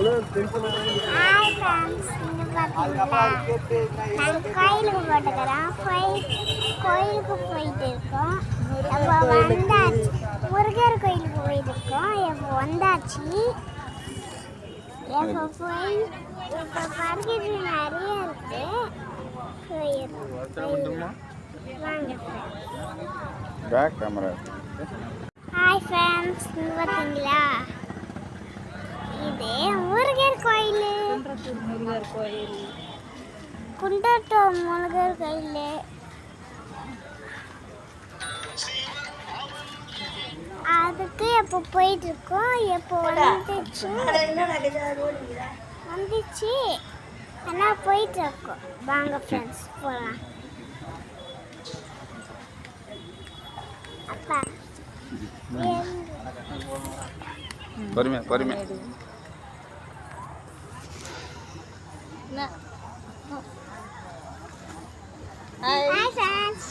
நாங்கள் கோயிலுக்கு போட்டுக்கிறோம் கோயில் கோயிலுக்கு போயிட்டு இருக்கோம் இப்போ வந்தாச்சு முருகர் கோயிலுக்கு போயிட்டு இருக்கோம் இப்போ வந்தாச்சு இப்போ போய் இப்போ பர்கெட் நிறைய இருக்கு பேக் கேமரா ஹாய் ஃப்ரெண்ட்ஸ் இங்கே பார்த்தீங்களா இது முருகர் முருகர் கோயில் குண்டட்டூர் முருகர் கோயில் அதுக்கு எப்போ போயிட்டு இருக்கோம் எப்போ வந்துச்சு வந்துச்சு ஆனால் போயிட்டு இருக்கோம் வாங்க ஃப்ரெண்ட்ஸ் போகலாம் அப்பா பொறுமையா பொறுமையா என்ன ஹாய் ஹாய் ஃப்ரெண்ட்ஸ்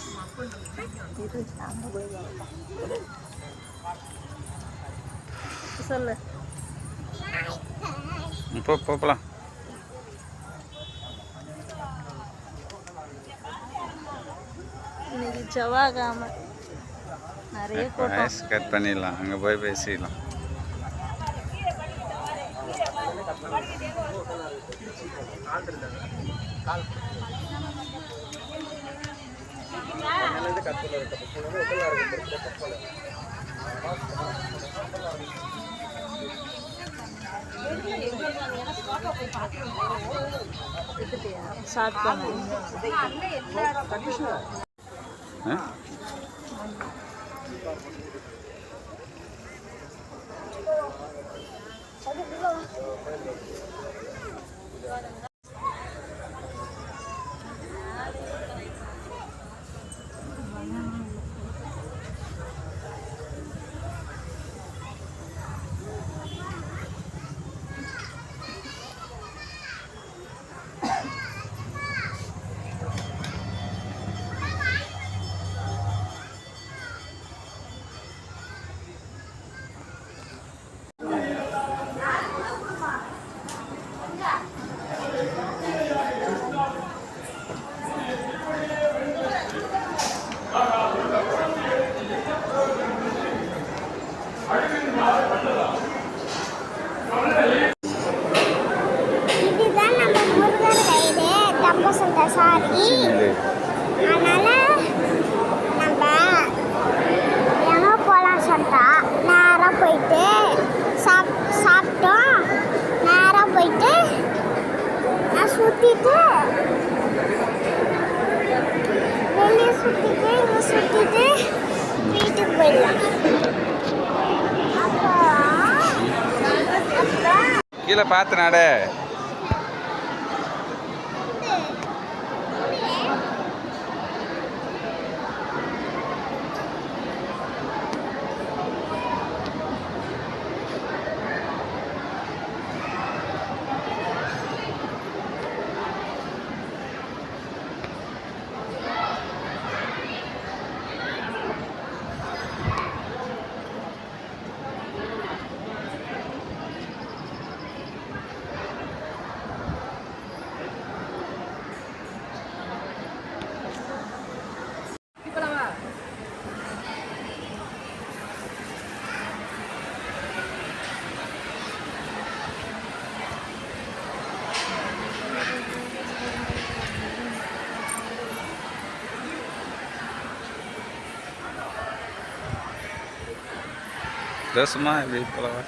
சொல்லு போ போ, போலாம். இன்னைக்கு செவ்வாய்க்கிழமை நிறைய கட் பண்ணிடலாம். அங்கே போய் பேசிடலாம். అనేది కట్టుకున్నారు కట్టుకున్నాము ఒకళ్ళు అరవై తప్పలేదు சுற்றிட்டு இங்கே சுற்றிட்டு வீட்டுக்கு போயிடலாம். கீழே பார்த்து நாடே. દસમાં બે પલાવા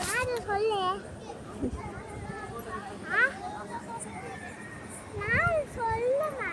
யாரு சொல்லு ஆ? நான் சொல்லுமா?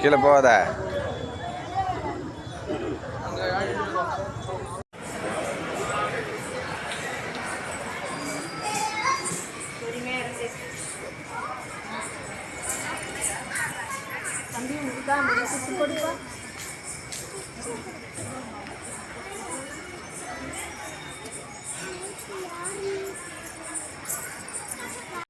கீழே போகாத. தம்பி உங்களுக்கு தான் கொடுப்பா.